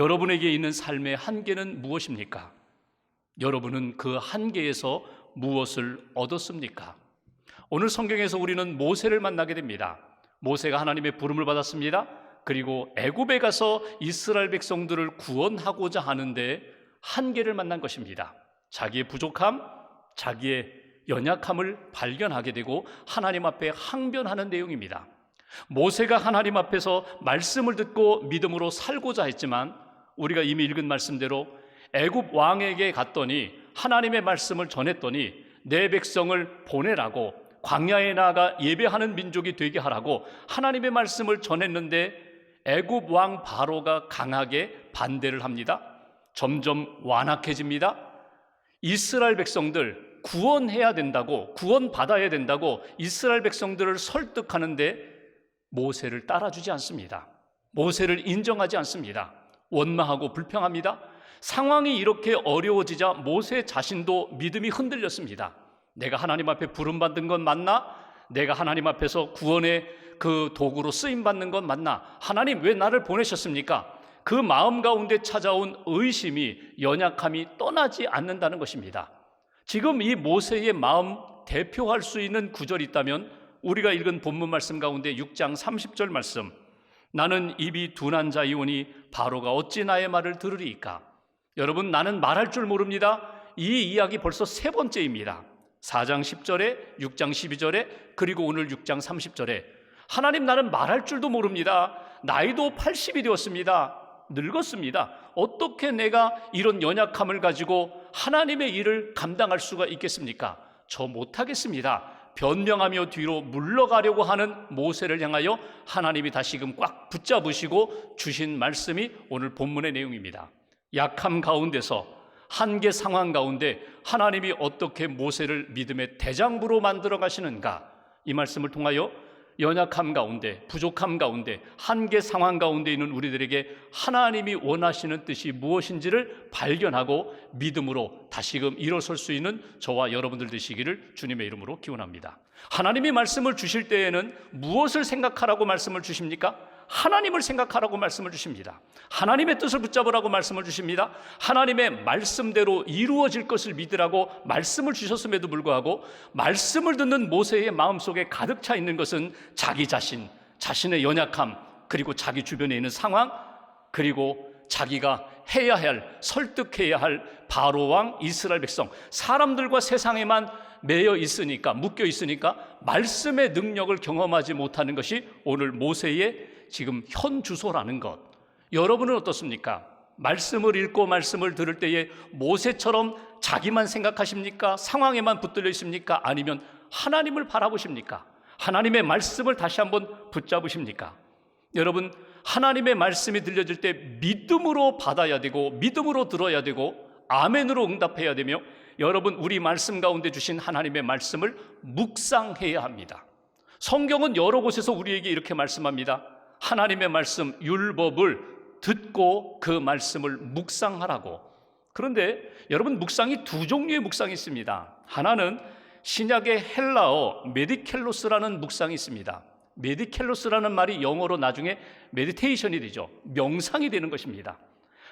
여러분에게 있는 삶의 한계는 무엇입니까? 여러분은 그 한계에서 무엇을 얻었습니까? 오늘 성경에서 우리는 모세를 만나게 됩니다. 모세가 하나님의 부름을 받았습니다. 그리고 애굽에 가서 이스라엘 백성들을 구원하고자 하는데 한계를 만난 것입니다. 자기의 부족함, 자기의 연약함을 발견하게 되고 하나님 앞에 항변하는 내용입니다. 모세가 하나님 앞에서 말씀을 듣고 믿음으로 살고자 했지만 우리가 이미 읽은 말씀대로 애굽 왕에게 갔더니 하나님의 말씀을 전했더니 내 백성을 보내라고 광야에 나아가 예배하는 민족이 되게 하라고 하나님의 말씀을 전했는데 애굽 왕 바로가 강하게 반대를 합니다. 점점 완악해집니다. 이스라엘 백성들 구원해야 된다고 구원 받아야 된다고 이스라엘 백성들을 설득하는데 모세를 따라주지 않습니다. 모세를 인정하지 않습니다. 원망하고 불평합니다. 상황이 이렇게 어려워지자 모세 자신도 믿음이 흔들렸습니다. 내가 하나님 앞에 부름받은 건 맞나? 내가 하나님 앞에서 구원의 그 도구로 쓰임 받는 건 맞나? 하나님 왜 나를 보내셨습니까? 그 마음 가운데 찾아온 의심이 연약함이 떠나지 않는다는 것입니다. 지금 이 모세의 마음 대표할 수 있는 구절이 있다면 우리가 읽은 본문 말씀 가운데 6장 30절 말씀 나는 입이 둔한 자이오니 바로가 어찌 나의 말을 들으리이까 여러분 나는 말할 줄 모릅니다. 이 이야기 벌써 세 번째입니다. 4장 10절에 6장 12절에 그리고 오늘 6장 30절에 하나님 나는 말할 줄도 모릅니다. 나이도 80이 되었습니다. 늙었습니다. 어떻게 내가 이런 연약함을 가지고 하나님의 일을 감당할 수가 있겠습니까? 저 못하겠습니다. 변명하며 뒤로 물러가려고 하는 모세를 향하여 하나님이 다시금 꽉 붙잡으시고 주신 말씀이 오늘 본문의 내용입니다. 약함 가운데서 한계 상황 가운데 하나님이 어떻게 모세를 믿음의 대장부로 만들어 가시는가 이 말씀을 통하여 연약함 가운데 부족함 가운데 한계 상황 가운데 있는 우리들에게 하나님이 원하시는 뜻이 무엇인지를 발견하고 믿음으로 다시금 일어설 수 있는 저와 여러분들 되시기를 주님의 이름으로 기원합니다. 하나님이 말씀을 주실 때에는 무엇을 생각하라고 말씀을 주십니까? 하나님을 생각하라고 말씀을 주십니다. 하나님의 뜻을 붙잡으라고 말씀을 주십니다. 하나님의 말씀대로 이루어질 것을 믿으라고 말씀을 주셨음에도 불구하고 말씀을 듣는 모세의 마음속에 가득 차 있는 것은 자기 자신, 자신의 연약함, 그리고 자기 주변에 있는 상황, 그리고 자기가 해야 할, 설득해야 할 바로 왕 이스라엘 백성, 사람들과 세상에만 매여 있으니까, 묶여 있으니까 말씀의 능력을 경험하지 못하는 것이 오늘 모세의 지금 현 주소라는 것. 여러분은 어떻습니까? 말씀을 읽고 말씀을 들을 때에 모세처럼 자기만 생각하십니까? 상황에만 붙들려 있습니까? 아니면 하나님을 바라보십니까? 하나님의 말씀을 다시 한번 붙잡으십니까? 여러분, 하나님의 말씀이 들려질 때 믿음으로 받아야 되고, 믿음으로 들어야 되고, 아멘으로 응답해야 되며, 여러분, 우리 말씀 가운데 주신 하나님의 말씀을 묵상해야 합니다. 성경은 여러 곳에서 우리에게 이렇게 말씀합니다. 하나님의 말씀 율법을 듣고 그 말씀을 묵상하라고. 그런데 여러분 묵상이 두 종류의 묵상이 있습니다. 하나는 신약의 헬라어 메디켈로스라는 묵상이 있습니다. 메디켈로스라는 말이 영어로 나중에 메디테이션이 되죠. 명상이 되는 것입니다.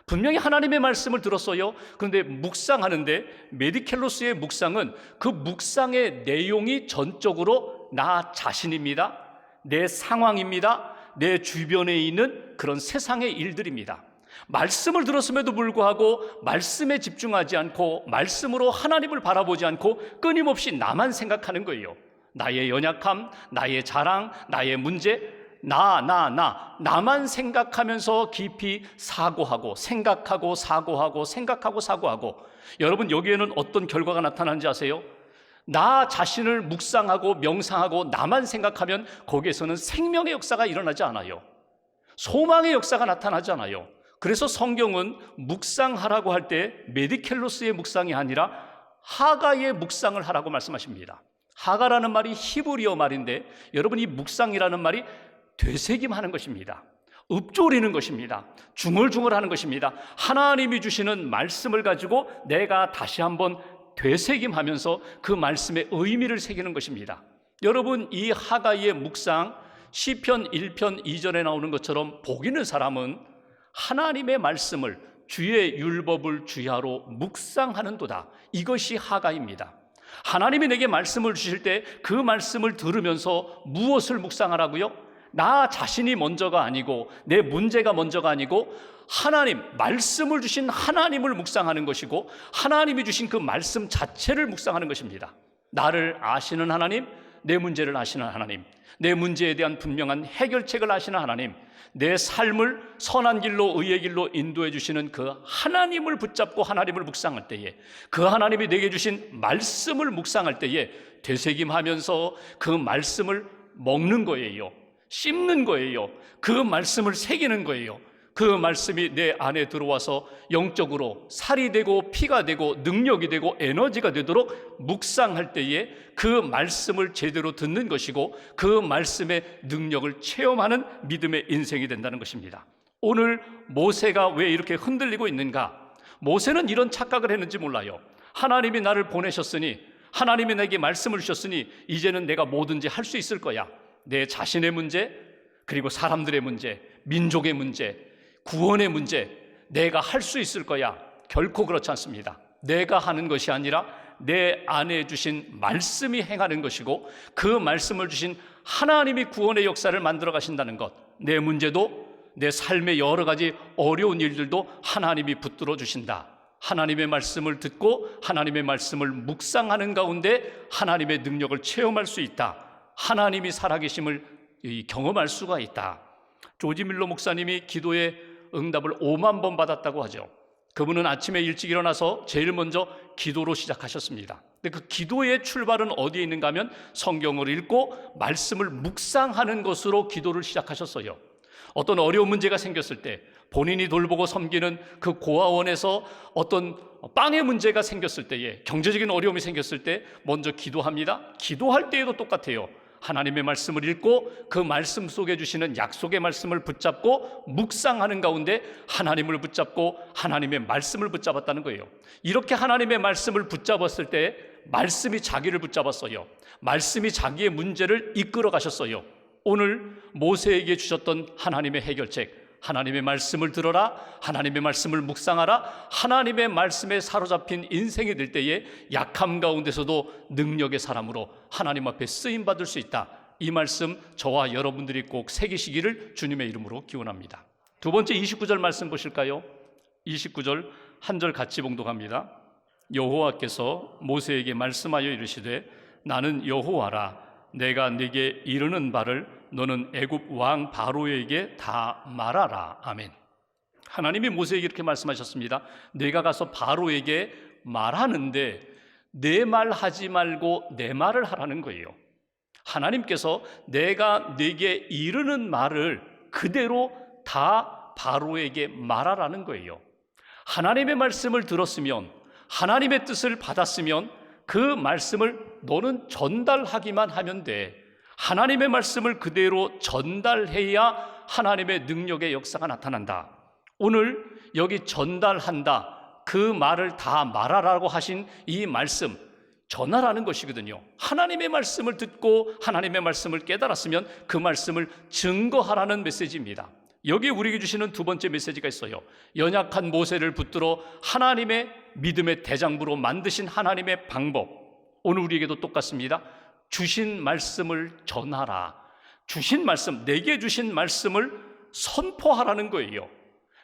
분명히 하나님의 말씀을 들었어요. 그런데 묵상하는데 메디켈로스의 묵상은 그 묵상의 내용이 전적으로 나 자신입니다. 내 상황입니다. 내 주변에 있는 그런 세상의 일들입니다. 말씀을 들었음에도 불구하고 말씀에 집중하지 않고 말씀으로 하나님을 바라보지 않고 끊임없이 나만 생각하는 거예요. 나의 연약함, 나의 자랑, 나의 문제, 나, 나, 나, 나만 생각하면서 깊이 사고하고, 생각하고, 사고하고, 생각하고, 사고하고. 여러분, 여기에는 어떤 결과가 나타나는지 아세요? 나 자신을 묵상하고 명상하고 나만 생각하면 거기에서는 생명의 역사가 일어나지 않아요. 소망의 역사가 나타나지 않아요. 그래서 성경은 묵상하라고 할 때 메디켈로스의 묵상이 아니라 하가의 묵상을 하라고 말씀하십니다. 하가라는 말이 히브리어 말인데 여러분 이 묵상이라는 말이 되새김하는 것입니다. 읊조리는 것입니다. 중얼중얼하는 것입니다. 하나님이 주시는 말씀을 가지고 내가 다시 한번 되새김하면서 그 말씀의 의미를 새기는 것입니다. 여러분 이 하가이의 묵상 시편 1편 2절에 나오는 것처럼 복 있는 사람은 하나님의 말씀을 주의 율법을 주야로 묵상하는도다. 이것이 하가입니다. 하나님이 내게 말씀을 주실 때 그 말씀을 들으면서 무엇을 묵상하라고요? 나 자신이 먼저가 아니고 내 문제가 먼저가 아니고 하나님 말씀을 주신 하나님을 묵상하는 것이고 하나님이 주신 그 말씀 자체를 묵상하는 것입니다. 나를 아시는 하나님, 내 문제를 아시는 하나님, 내 문제에 대한 분명한 해결책을 아시는 하나님, 내 삶을 선한 길로 의의 길로 인도해 주시는 그 하나님을 붙잡고 하나님을 묵상할 때에 그 하나님이 내게 주신 말씀을 묵상할 때에 되새김하면서 그 말씀을 먹는 거예요. 씹는 거예요. 그 말씀을 새기는 거예요. 그 말씀이 내 안에 들어와서 영적으로 살이 되고 피가 되고 능력이 되고 에너지가 되도록 묵상할 때에 그 말씀을 제대로 듣는 것이고 그 말씀의 능력을 체험하는 믿음의 인생이 된다는 것입니다. 오늘 모세가 왜 이렇게 흔들리고 있는가? 모세는 이런 착각을 했는지 몰라요. 하나님이 나를 보내셨으니 하나님이 내게 말씀을 주셨으니 이제는 내가 뭐든지 할 수 있을 거야. 내 자신의 문제, 그리고 사람들의 문제, 민족의 문제, 구원의 문제, 내가 할 수 있을 거야. 결코 그렇지 않습니다. 내가 하는 것이 아니라 내 안에 주신 말씀이 행하는 것이고 그 말씀을 주신 하나님이 구원의 역사를 만들어 가신다는 것. 내 문제도 내 삶의 여러 가지 어려운 일들도 하나님이 붙들어 주신다. 하나님의 말씀을 듣고 하나님의 말씀을 묵상하는 가운데 하나님의 능력을 체험할 수 있다. 하나님이 살아계심을 경험할 수가 있다. 조지 밀러 목사님이 기도의 응답을 5만 번 받았다고 하죠. 그분은 아침에 일찍 일어나서 제일 먼저 기도로 시작하셨습니다. 근데 그 기도의 출발은 어디에 있는가 하면 성경을 읽고 말씀을 묵상하는 것으로 기도를 시작하셨어요. 어떤 어려운 문제가 생겼을 때 본인이 돌보고 섬기는 그 고아원에서 어떤 빵의 문제가 생겼을 때에 경제적인 어려움이 생겼을 때 먼저 기도합니다. 기도할 때에도 똑같아요. 하나님의 말씀을 읽고 그 말씀 속에 주시는 약속의 말씀을 붙잡고 묵상하는 가운데 하나님을 붙잡고 하나님의 말씀을 붙잡았다는 거예요. 이렇게 하나님의 말씀을 붙잡았을 때 말씀이 자기를 붙잡았어요. 말씀이 자기의 문제를 이끌어 가셨어요. 오늘 모세에게 주셨던 하나님의 해결책, 하나님의 말씀을 들어라, 하나님의 말씀을 묵상하라, 하나님의 말씀에 사로잡힌 인생이 될 때에 약함 가운데서도 능력의 사람으로 하나님 앞에 쓰임 받을 수 있다. 이 말씀 저와 여러분들이 꼭 새기시기를 주님의 이름으로 기원합니다. 두 번째 29절 말씀 보실까요? 29절 한 절 같이 봉독합니다. 여호와께서 모세에게 말씀하여 이르시되 나는 여호와라 내가 네게 이르는 바를 너는 애굽 왕 바로에게 다 말하라. 아멘. 하나님이 모세에게 이렇게 말씀하셨습니다. 내가 가서 바로에게 말하는데 내 말 하지 말고 내 말을 하라는 거예요. 하나님께서 내가 네게 이르는 말을 그대로 다 바로에게 말하라는 거예요. 하나님의 말씀을 들었으면 하나님의 뜻을 받았으면 그 말씀을 너는 전달하기만 하면 돼. 하나님의 말씀을 그대로 전달해야 하나님의 능력의 역사가 나타난다. 오늘 여기 전달한다. 그 말을 다 말하라고 하신 이 말씀, 전하라는 것이거든요. 하나님의 말씀을 듣고 하나님의 말씀을 깨달았으면 그 말씀을 증거하라는 메시지입니다. 여기 우리에게 주시는 두 번째 메시지가 있어요. 연약한 모세를 붙들어 하나님의 믿음의 대장부로 만드신 하나님의 방법. 오늘 우리에게도 똑같습니다. 주신 말씀을 전하라. 주신 말씀, 내게 주신 말씀을 선포하라는 거예요.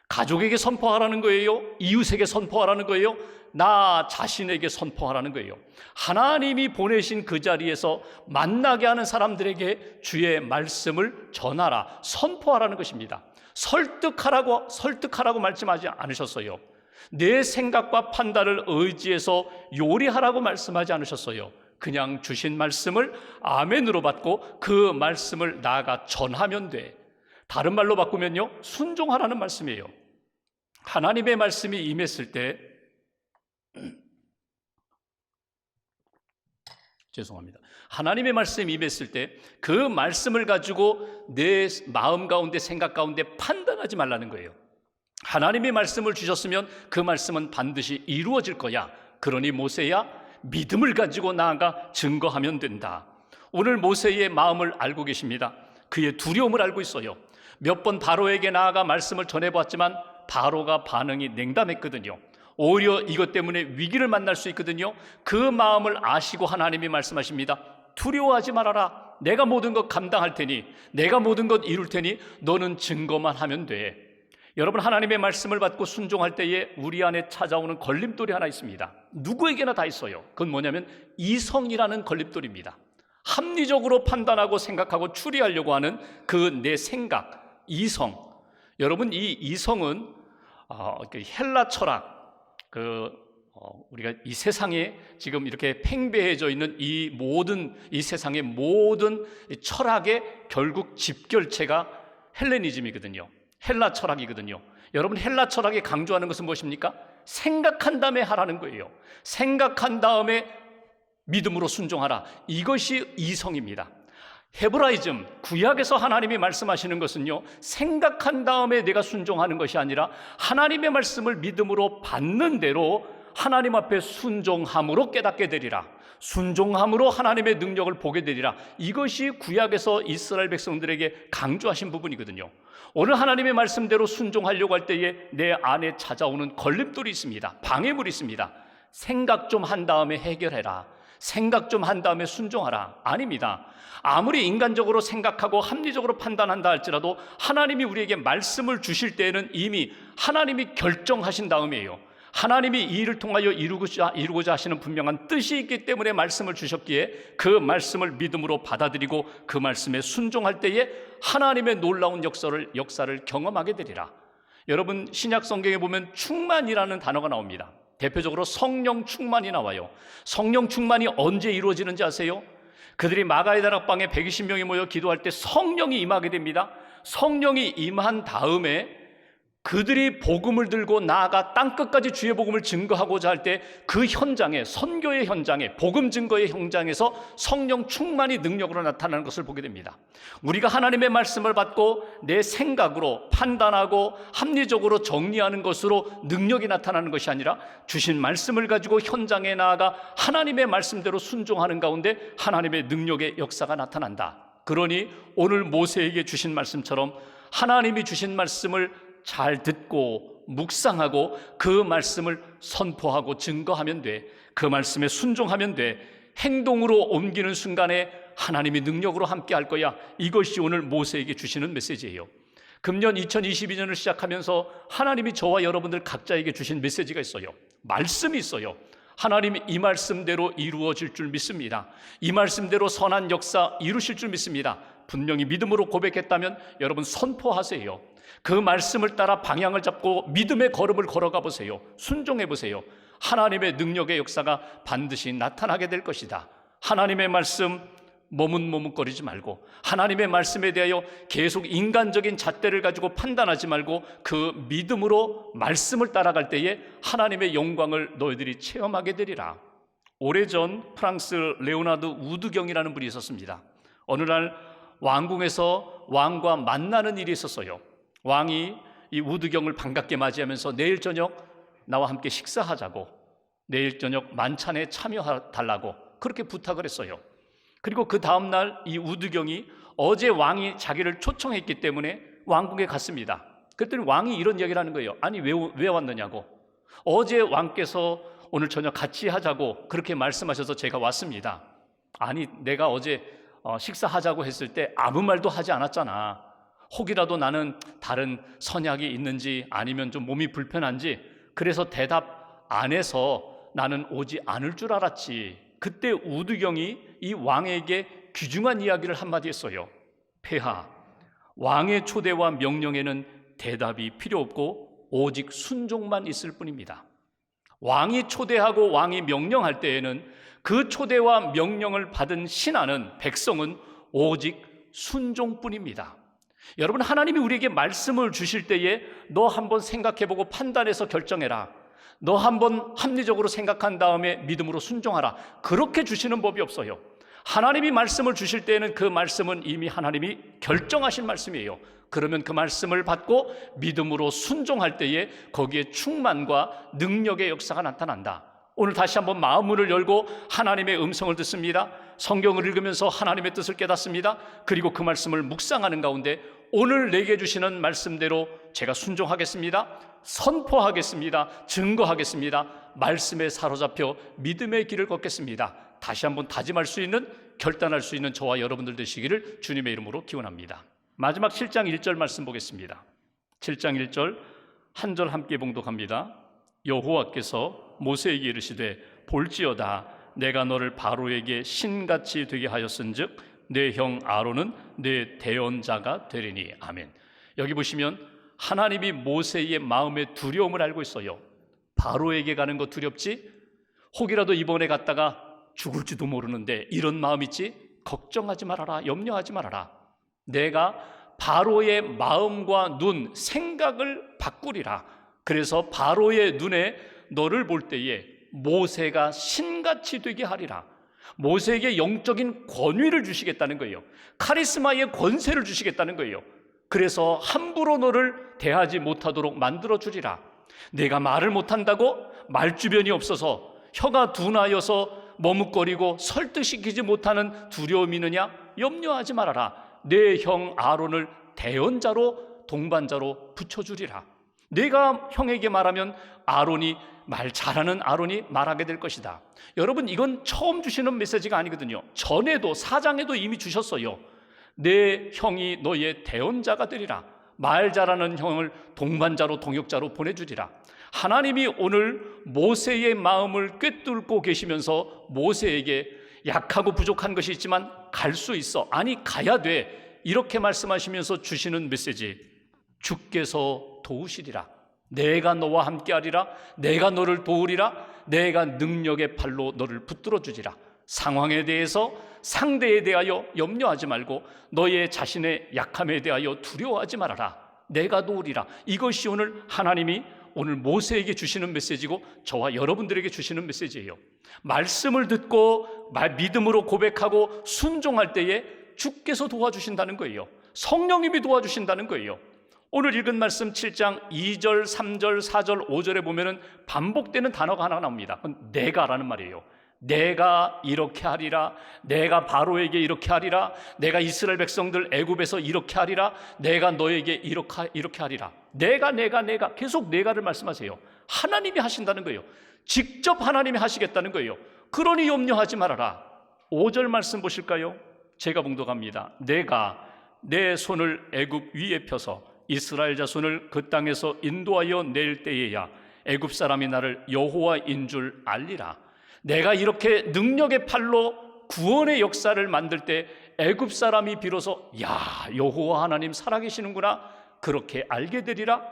가족에게 선포하라는 거예요. 이웃에게 선포하라는 거예요. 나 자신에게 선포하라는 거예요. 하나님이 보내신 그 자리에서 만나게 하는 사람들에게 주의 말씀을 전하라, 선포하라는 것입니다. 설득하라고 설득하라고 말씀하지 않으셨어요. 내 생각과 판단을 의지해서 요리하라고 말씀하지 않으셨어요. 그냥 주신 말씀을 아멘으로 받고 그 말씀을 나아가 전하면 돼. 다른 말로 바꾸면요. 순종하라는 말씀이에요. 하나님의 말씀이 임했을 때 죄송합니다. 하나님의 말씀이 임했을 때 그 말씀을 가지고 내 마음 가운데 생각 가운데 판단하지 말라는 거예요. 하나님의 말씀을 주셨으면 그 말씀은 반드시 이루어질 거야. 그러니 모세야 믿음을 가지고 나아가 증거하면 된다. 오늘 모세의 마음을 알고 계십니다. 그의 두려움을 알고 있어요. 몇 번 바로에게 나아가 말씀을 전해보았지만 바로가 반응이 냉담했거든요. 오히려 이것 때문에 위기를 만날 수 있거든요. 그 마음을 아시고 하나님이 말씀하십니다. 두려워하지 말아라. 내가 모든 것 감당할 테니, 내가 모든 것 이룰 테니, 너는 증거만 하면 돼. 여러분, 하나님의 말씀을 받고 순종할 때에 우리 안에 찾아오는 걸림돌이 하나 있습니다. 누구에게나 다 있어요. 그건 뭐냐면 이성이라는 걸림돌입니다. 합리적으로 판단하고 생각하고 추리하려고 하는 그 내 생각, 이성. 여러분, 이 이성은 어, 그 헬라 철학, 그 어, 우리가 이 세상에 지금 이렇게 팽배해져 있는 이 모든 이 세상의 모든 이 철학의 결국 집결체가 헬레니즘이거든요. 헬라 철학이거든요. 여러분 헬라 철학이 강조하는 것은 무엇입니까? 생각한 다음에 하라는 거예요. 생각한 다음에 믿음으로 순종하라. 이것이 이성입니다. 헤브라이즘 구약에서 하나님이 말씀하시는 것은요 생각한 다음에 내가 순종하는 것이 아니라 하나님의 말씀을 믿음으로 받는 대로 하나님 앞에 순종함으로 깨닫게 되리라 순종함으로 하나님의 능력을 보게 되리라 이것이 구약에서 이스라엘 백성들에게 강조하신 부분이거든요 오늘 하나님의 말씀대로 순종하려고 할 때에 내 안에 찾아오는 걸림돌이 있습니다 방해물이 있습니다 생각 좀 한 다음에 해결해라 생각 좀 한 다음에 순종하라. 아닙니다. 아무리 인간적으로 생각하고 합리적으로 판단한다 할지라도 하나님이 우리에게 말씀을 주실 때에는 이미 하나님이 결정하신 다음이에요. 하나님이 이 일을 통하여 이루고자, 이루고자 하시는 분명한 뜻이 있기 때문에 말씀을 주셨기에 그 말씀을 믿음으로 받아들이고 그 말씀에 순종할 때에 하나님의 놀라운 역사를, 역사를 경험하게 되리라. 여러분, 신약 성경에 보면 충만이라는 단어가 나옵니다. 대표적으로 성령 충만이 나와요. 성령 충만이 언제 이루어지는지 아세요? 그들이 마가의 다락방에 120명이 모여 기도할 때 성령이 임하게 됩니다. 성령이 임한 다음에 그들이 복음을 들고 나아가 땅 끝까지 주의 복음을 증거하고자 할 때 그 현장에 선교의 현장에 복음 증거의 현장에서 성령 충만이 능력으로 나타나는 것을 보게 됩니다. 우리가 하나님의 말씀을 받고 내 생각으로 판단하고 합리적으로 정리하는 것으로 능력이 나타나는 것이 아니라 주신 말씀을 가지고 현장에 나아가 하나님의 말씀대로 순종하는 가운데 하나님의 능력의 역사가 나타난다. 그러니 오늘 모세에게 주신 말씀처럼 하나님이 주신 말씀을 잘 듣고 묵상하고 그 말씀을 선포하고 증거하면 돼. 그 말씀에 순종하면 돼. 행동으로 옮기는 순간에 하나님이 능력으로 함께 할 거야. 이것이 오늘 모세에게 주시는 메시지예요. 금년 2022년을 시작하면서 하나님이 저와 여러분들 각자에게 주신 메시지가 있어요. 말씀이 있어요. 하나님이 이 말씀대로 이루어질 줄 믿습니다. 이 말씀대로 선한 역사 이루실 줄 믿습니다. 분명히 믿음으로 고백했다면 여러분 선포하세요. 그 말씀을 따라 방향을 잡고 믿음의 걸음을 걸어가 보세요. 순종해 보세요. 하나님의 능력의 역사가 반드시 나타나게 될 것이다. 하나님의 말씀 머뭇머뭇거리지 말고 하나님의 말씀에 대하여 계속 인간적인 잣대를 가지고 판단하지 말고 그 믿음으로 말씀을 따라갈 때에 하나님의 영광을 너희들이 체험하게 되리라. 오래전 프랑스 레오나드 우드경이라는 분이 있었습니다. 어느 날 왕궁에서 왕과 만나는 일이 있었어요. 왕이 이 우드경을 반갑게 맞이하면서 내일 저녁 나와 함께 식사하자고 내일 저녁 만찬에 참여달라고 그렇게 부탁을 했어요. 그리고 그 다음날 이 우드경이 어제 왕이 자기를 초청했기 때문에 왕궁에 갔습니다. 그랬더니 왕이 이런 얘기를 하는 거예요. 아니, 왜, 왜 왔느냐고. 어제 왕께서 오늘 저녁 같이 하자고 그렇게 말씀하셔서 제가 왔습니다. 아니, 내가 어제 어, 식사하자고 했을 때 아무 말도 하지 않았잖아. 혹이라도 나는 다른 선약이 있는지 아니면 좀 몸이 불편한지 그래서 대답 안 해서 나는 오지 않을 줄 알았지. 그때 우두경이 이 왕에게 귀중한 이야기를 한마디 했어요. 폐하, 왕의 초대와 명령에는 대답이 필요 없고 오직 순종만 있을 뿐입니다. 왕이 초대하고 왕이 명령할 때에는 그 초대와 명령을 받은 신하는 백성은 오직 순종뿐입니다. 여러분 하나님이 우리에게 말씀을 주실 때에 너 한번 생각해 보고 판단해서 결정해라. 너 한번 합리적으로 생각한 다음에 믿음으로 순종하라. 그렇게 주시는 법이 없어요. 하나님이 말씀을 주실 때에는 그 말씀은 이미 하나님이 결정하신 말씀이에요. 그러면 그 말씀을 받고 믿음으로 순종할 때에 거기에 충만과 능력의 역사가 나타난다. 오늘 다시 한번 마음문을 열고 하나님의 음성을 듣습니다. 성경을 읽으면서 하나님의 뜻을 깨닫습니다. 그리고 그 말씀을 묵상하는 가운데 오늘 내게 주시는 말씀대로 제가 순종하겠습니다. 선포하겠습니다. 증거하겠습니다. 말씀에 사로잡혀 믿음의 길을 걷겠습니다. 다시 한번 다짐할 수 있는 결단할 수 있는 저와 여러분들 되시기를 주님의 이름으로 기원합니다. 마지막 7장 1절 말씀 보겠습니다. 7장 1절 한 절 함께 봉독합니다. 여호와께서 모세에게 이르시되 볼지어다 내가 너를 바로에게 신같이 되게 하였은즉 내 형 아론은 내 대언자가 되리니 아멘. 여기 보시면 하나님이 모세의 마음의 두려움을 알고 있어요. 바로에게 가는 거 두렵지? 혹이라도 이번에 갔다가 죽을지도 모르는데 이런 마음 있지? 걱정하지 말아라. 염려하지 말아라. 내가 바로의 마음과 눈, 생각을 바꾸리라. 그래서 바로의 눈에 너를 볼 때에 모세가 신같이 되게 하리라. 모세에게 영적인 권위를 주시겠다는 거예요. 카리스마의 권세를 주시겠다는 거예요. 그래서 함부로 너를 대하지 못하도록 만들어 주리라. 내가 말을 못한다고 말주변이 없어서 혀가 둔하여서 머뭇거리고 설득시키지 못하는 두려움이 있느냐? 염려하지 말아라. 내 형 아론을 대언자로 동반자로 붙여주리라. 내가 형에게 말하면 아론이 말 잘하는 아론이 말하게 될 것이다. 여러분 이건 처음 주시는 메시지가 아니거든요. 전에도 사장에도 이미 주셨어요. 내 형이 너의 대언자가 되리라. 말 잘하는 형을 동반자로 동역자로 보내주리라. 하나님이 오늘 모세의 마음을 꿰뚫고 계시면서 모세에게 약하고 부족한 것이 있지만 갈 수 있어. 아니 가야 돼. 이렇게 말씀하시면서 주시는 메시지. 주께서 도우시리라. 내가 너와 함께하리라. 내가 너를 도우리라. 내가 능력의 팔로 너를 붙들어 주리라. 상황에 대해서 상대에 대하여 염려하지 말고 너의 자신의 약함에 대하여 두려워하지 말아라. 내가 도우리라. 이것이 오늘 하나님이 오늘 모세에게 주시는 메시지고 저와 여러분들에게 주시는 메시지예요. 말씀을 듣고 말 믿음으로 고백하고 순종할 때에 주께서 도와주신다는 거예요. 성령님이 도와주신다는 거예요. 오늘 읽은 말씀 7장 2절, 3절, 4절, 5절에 보면은 반복되는 단어가 하나 나옵니다. 그건 내가라는 말이에요. 내가 이렇게 하리라. 내가 바로에게 이렇게 하리라. 내가 이스라엘 백성들 애굽에서 이렇게 하리라. 내가 너에게 이렇게 이렇게 하리라. 내가 내가 내가 계속 내가를 말씀하세요. 하나님이 하신다는 거예요. 직접 하나님이 하시겠다는 거예요. 그러니 염려하지 말아라. 5절 말씀 보실까요? 제가 봉독합니다. 내가 내 손을 애굽 위에 펴서 이스라엘 자손을 그 땅에서 인도하여 낼 때에야 애굽 사람이 나를 여호와인 줄 알리라. 내가 이렇게 능력의 팔로 구원의 역사를 만들 때 애굽 사람이 비로소 야 여호와 하나님 살아계시는구나 그렇게 알게 되리라.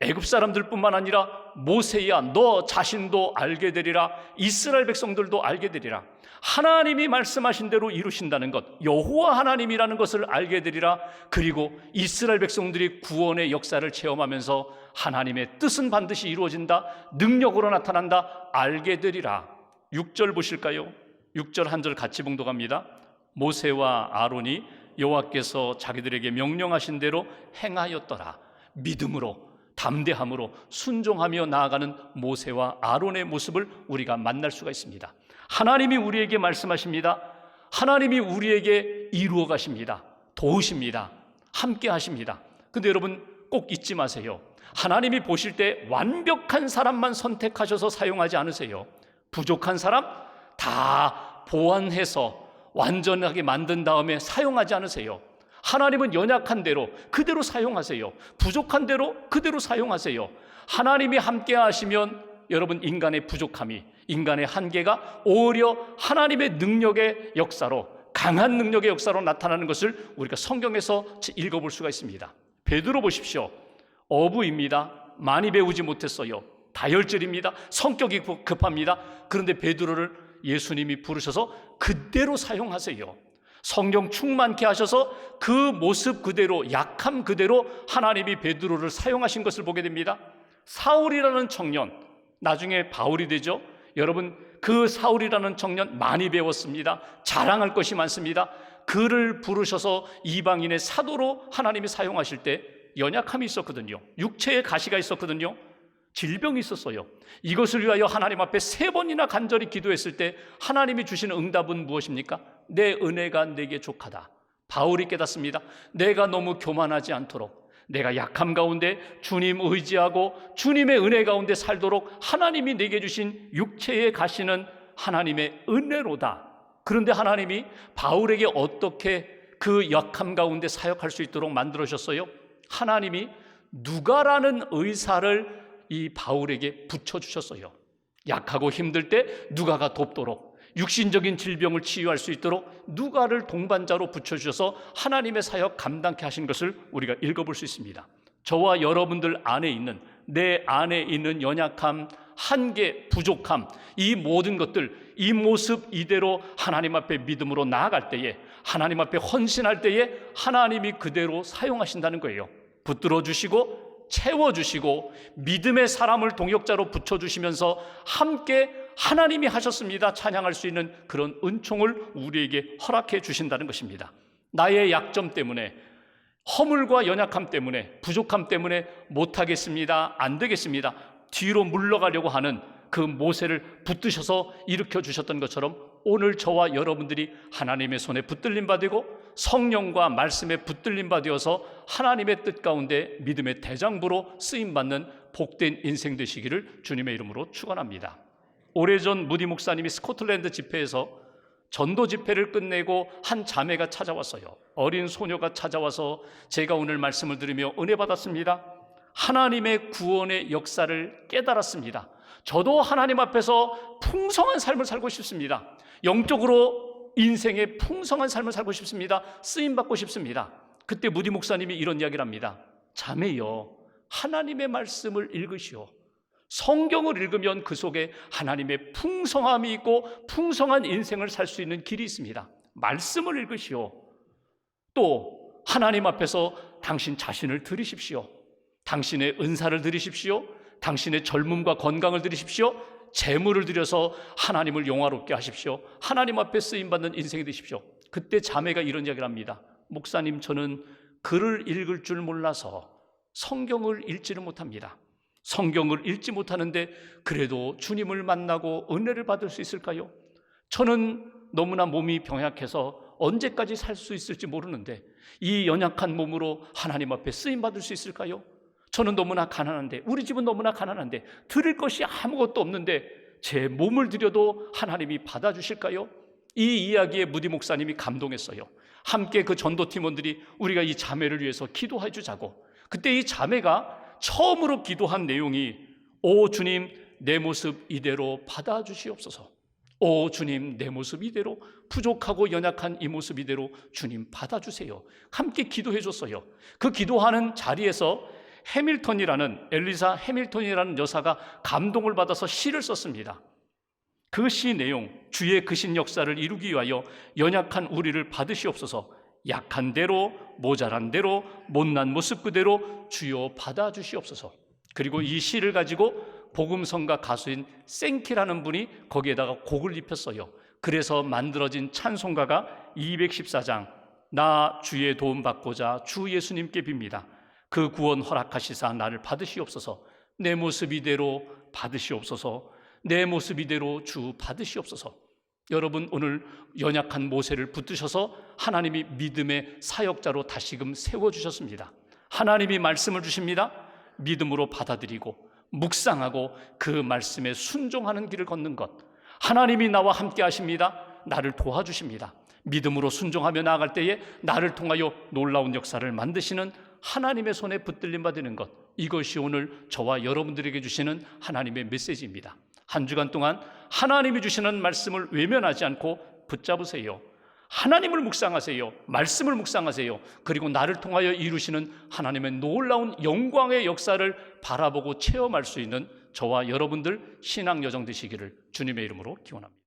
애굽 사람들뿐만 아니라 모세야 너 자신도 알게 되리라. 이스라엘 백성들도 알게 되리라. 하나님이 말씀하신 대로 이루신다는 것, 여호와 하나님이라는 것을 알게 되리라. 그리고 이스라엘 백성들이 구원의 역사를 체험하면서 하나님의 뜻은 반드시 이루어진다. 능력으로 나타난다. 알게 되리라. 6절 보실까요? 6절 한 절 같이 봉독합니다. 모세와 아론이 여호와께서 자기들에게 명령하신 대로 행하였더라. 믿음으로 담대함으로 순종하며 나아가는 모세와 아론의 모습을 우리가 만날 수가 있습니다. 하나님이 우리에게 말씀하십니다. 하나님이 우리에게 이루어 가십니다. 도우십니다. 함께 하십니다. 근데 여러분 꼭 잊지 마세요. 하나님이 보실 때 완벽한 사람만 선택하셔서 사용하지 않으세요. 부족한 사람 다 보완해서 완전하게 만든 다음에 사용하지 않으세요. 하나님은 연약한 대로 그대로 사용하세요. 부족한 대로 그대로 사용하세요. 하나님이 함께 하시면 여러분 인간의 부족함이 인간의 한계가 오히려 하나님의 능력의 역사로 강한 능력의 역사로 나타나는 것을 우리가 성경에서 읽어볼 수가 있습니다. 베드로 보십시오. 어부입니다. 많이 배우지 못했어요. 다혈질입니다. 성격이 급합니다. 그런데 베드로를 예수님이 부르셔서 그대로 사용하세요. 성령 충만케 하셔서 그 모습 그대로 약함 그대로 하나님이 베드로를 사용하신 것을 보게 됩니다. 사울이라는 청년 나중에 바울이 되죠. 여러분 그 사울이라는 청년 많이 배웠습니다. 자랑할 것이 많습니다. 그를 부르셔서 이방인의 사도로 하나님이 사용하실 때 연약함이 있었거든요. 육체의 가시가 있었거든요. 질병이 있었어요. 이것을 위하여 하나님 앞에 세 번이나 간절히 기도했을 때 하나님이 주시는 응답은 무엇입니까? 내 은혜가 내게 족하다. 바울이 깨닫습니다. 내가 너무 교만하지 않도록 내가 약함 가운데 주님 의지하고 주님의 은혜 가운데 살도록 하나님이 내게 주신 육체에 가시는 하나님의 은혜로다. 그런데 하나님이 바울에게 어떻게 그 약함 가운데 사역할 수 있도록 만들어 주셨어요? 하나님이 누가라는 의사를 이 바울에게 붙여 주셨어요. 약하고 힘들 때 누가가 돕도록 육신적인 질병을 치유할 수 있도록 누가를 동반자로 붙여 주셔서 하나님의 사역 감당케 하신 것을 우리가 읽어 볼 수 있습니다. 저와 여러분들 안에 있는 내 안에 있는 연약함, 한계, 부족함, 이 모든 것들, 이 모습 이대로 하나님 앞에 믿음으로 나아갈 때에, 하나님 앞에 헌신할 때에 하나님이 그대로 사용하신다는 거예요. 붙들어 주시고, 채워 주시고, 믿음의 사람을 동역자로 붙여 주시면서 함께 하나님이 하셨습니다. 찬양할 수 있는 그런 은총을 우리에게 허락해 주신다는 것입니다. 나의 약점 때문에 허물과 연약함 때문에 부족함 때문에 못하겠습니다. 안 되겠습니다. 뒤로 물러가려고 하는 그 모세를 붙드셔서 일으켜 주셨던 것처럼 오늘 저와 여러분들이 하나님의 손에 붙들림 받고 성령과 말씀에 붙들림 받어서 하나님의 뜻 가운데 믿음의 대장부로 쓰임 받는 복된 인생 되시기를 주님의 이름으로 축원합니다. 오래전 무디 목사님이 스코틀랜드 집회에서 전도 집회를 끝내고 한 자매가 찾아왔어요. 어린 소녀가 찾아와서 제가 오늘 말씀을 들으며 은혜 받았습니다. 하나님의 구원의 역사를 깨달았습니다. 저도 하나님 앞에서 풍성한 삶을 살고 싶습니다. 영적으로 인생의 풍성한 삶을 살고 싶습니다. 쓰임 받고 싶습니다. 그때 무디 목사님이 이런 이야기를 합니다. 자매여, 하나님의 말씀을 읽으시오. 성경을 읽으면 그 속에 하나님의 풍성함이 있고 풍성한 인생을 살 수 있는 길이 있습니다. 말씀을 읽으시오. 또 하나님 앞에서 당신 자신을 들이십시오. 당신의 은사를 들이십시오. 당신의 젊음과 건강을 들이십시오. 재물을 들여서 하나님을 영화롭게 하십시오. 하나님 앞에 쓰임 받는 인생이 되십시오. 그때 자매가 이런 이야기를 합니다. 목사님 저는 글을 읽을 줄 몰라서 성경을 읽지를 못합니다. 성경을 읽지 못하는데 그래도 주님을 만나고 은혜를 받을 수 있을까요? 저는 너무나 몸이 병약해서 언제까지 살 수 있을지 모르는데 이 연약한 몸으로 하나님 앞에 쓰임 받을 수 있을까요? 저는 너무나 가난한데 우리 집은 너무나 가난한데 드릴 것이 아무것도 없는데 제 몸을 드려도 하나님이 받아 주실까요? 이 이야기에 무디 목사님이 감동했어요. 함께 그 전도 팀원들이 우리가 이 자매를 위해서 기도해 주자고. 그때 이 자매가 처음으로 기도한 내용이 오 주님 내 모습 이대로 받아 주시옵소서. 오 주님 내 모습 이대로 부족하고 연약한 이 모습 이대로 주님 받아 주세요. 함께 기도해 줬어요. 그 기도하는 자리에서 해밀턴이라는 엘리사 해밀턴이라는 여사가 감동을 받아서 시를 썼습니다. 그 시 내용 주의 그신 역사를 이루기 위하여 연약한 우리를 받으시옵소서. 약한 대로 모자란 대로 못난 모습 그대로 주여 받아 주시옵소서. 그리고 이 시를 가지고 복음성가 가수인 생키라는 분이 거기에다가 곡을 입혔어요. 그래서 만들어진 찬송가가 214장 나 주의 도움 받고자 주 예수님께 빕니다. 그 구원 허락하시사 나를 받으시옵소서. 내 모습 이대로 받으시옵소서. 내 모습 이대로 주 받으시옵소서. 여러분 오늘 연약한 모세를 붙드셔서 하나님이 믿음의 사역자로 다시금 세워 주셨습니다. 하나님이 말씀을 주십니다. 믿음으로 받아들이고 묵상하고 그 말씀에 순종하는 길을 걷는 것. 하나님이 나와 함께 하십니다. 나를 도와주십니다. 믿음으로 순종하며 나아갈 때에 나를 통하여 놀라운 역사를 만드시는 하나님의 손에 붙들림 받는 것. 이것이 오늘 저와 여러분들에게 주시는 하나님의 메시지입니다. 한 주간 동안 하나님이 주시는 말씀을 외면하지 않고 붙잡으세요. 하나님을 묵상하세요. 말씀을 묵상하세요. 그리고 나를 통하여 이루시는 하나님의 놀라운 영광의 역사를 바라보고 체험할 수 있는 저와 여러분들 신앙 여정 되시기를 주님의 이름으로 기원합니다.